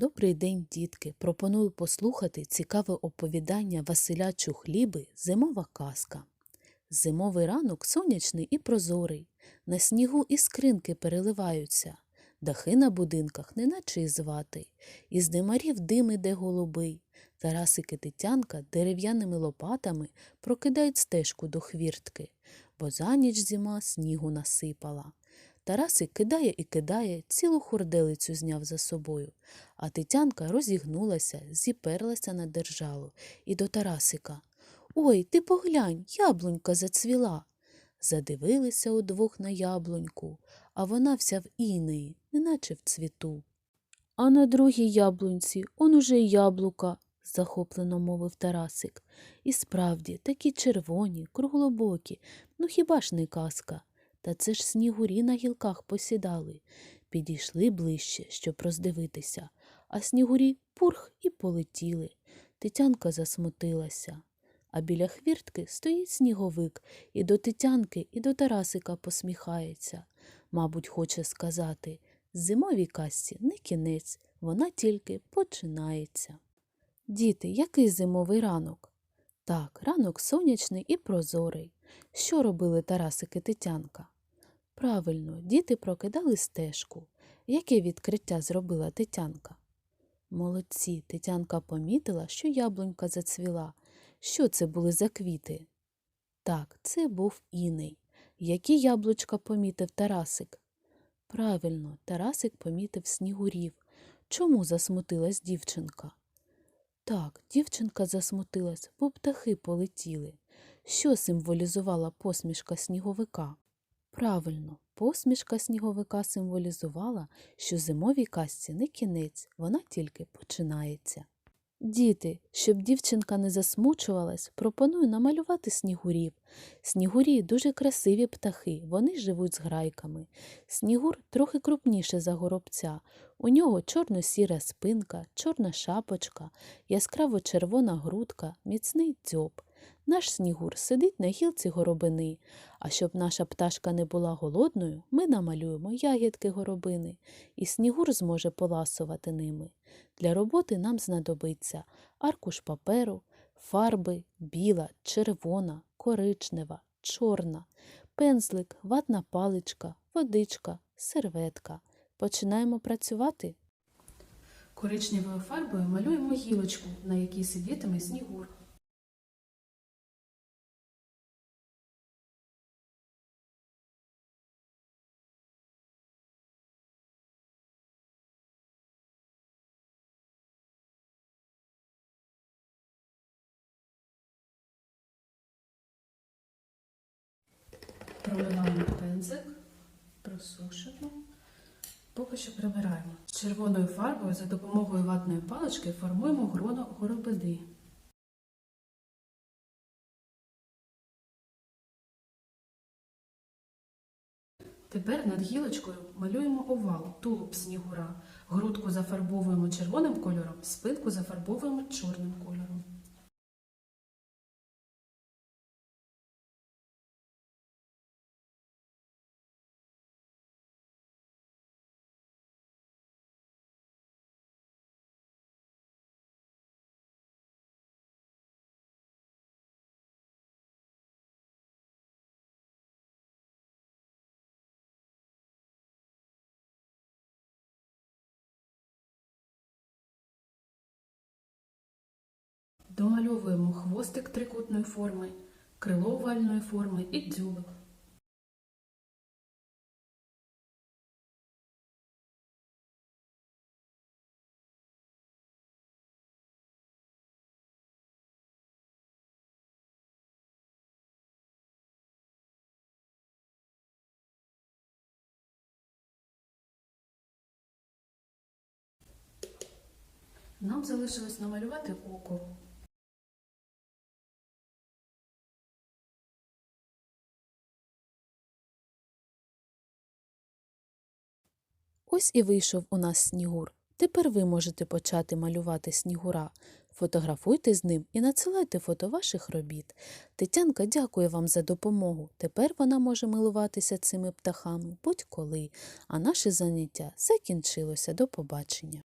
Добрий день, дітки! Пропоную послухати цікаве оповідання Василя Чухліби Зимова казка. Зимовий ранок сонячний і прозорий, на снігу іскринки переливаються, дахи на будинках неначе із вати, із димарів дим іде голубий. Тарасик і Тетянка дерев'яними лопатами прокидають стежку до хвіртки, бо за ніч зима снігу насипала. Тарасик кидає і кидає, цілу хурделицю зняв за собою, а Тетянка розігнулася, зіперлася на держалу і до Тарасика. Ой, ти поглянь, яблунька зацвіла. Задивилися удвох на яблуньку, а вона вся в інеї, неначе в цвіту. А на другій яблунці он уже й яблука, захоплено мовив Тарасик. І справді, такі червоні, круглобокі, ну хіба ж не казка? Та це ж снігурі на гілках посідали. Підійшли ближче, щоб роздивитися, а снігурі пурх і полетіли. Тетянка засмутилася. А біля хвіртки стоїть сніговик і до Тетянки, і до Тарасика посміхається. Мабуть, хоче сказати зимовій казці не кінець, вона тільки починається. Діти, який зимовий ранок? Так, ранок сонячний і прозорий. Що робили Тарасик і Тетянка? Правильно, діти прокидали стежку. Яке відкриття зробила Тетянка? Молодці, Тетянка помітила, що яблунька зацвіла. Що це були за квіти? Так, це був іней. Які яблучка помітив Тарасик? Правильно, Тарасик помітив снігурів. Чому засмутилась дівчинка? Так, дівчинка засмутилась, бо птахи полетіли. Що символізувала посмішка сніговика? Правильно, посмішка сніговика символізувала, що зимовій казці не кінець, вона тільки починається. Діти, щоб дівчинка не засмучувалась, пропоную намалювати снігурів. Снігурі дуже красиві птахи, вони живуть з грайками. Снігур трохи крупніше за горобця. У нього чорно-сіра спинка, чорна шапочка, яскраво червона грудка, міцний дзьоб. Наш снігур сидить на гілці горобини, а щоб наша пташка не була голодною, ми намалюємо ягідки горобини, і снігур зможе поласувати ними. Для роботи нам знадобиться аркуш паперу, фарби біла, червона, коричнева, чорна, пензлик, ватна паличка, водичка, серветка. Починаємо працювати. Коричневою фарбою малюємо гілочку, на якій сидітиме снігур. Проливаємо пензик, просушимо. Поки що прибираємо. Червоною фарбою за допомогою ватної палички формуємо гроно горобини. Тепер над гілочкою малюємо овал, тулуб снігура. Грудку зафарбовуємо червоним кольором, спинку зафарбовуємо чорним кольором. Домальовуємо хвостик трикутної форми, крило овальної форми і дзьобик. Нам залишилось намалювати око. Ось і вийшов у нас снігур. Тепер ви можете почати малювати снігура. Фотографуйте з ним і надсилайте фото ваших робіт. Тетянка дякує вам за допомогу. Тепер вона може милуватися цими птахами будь-коли. А наше заняття закінчилося. До побачення.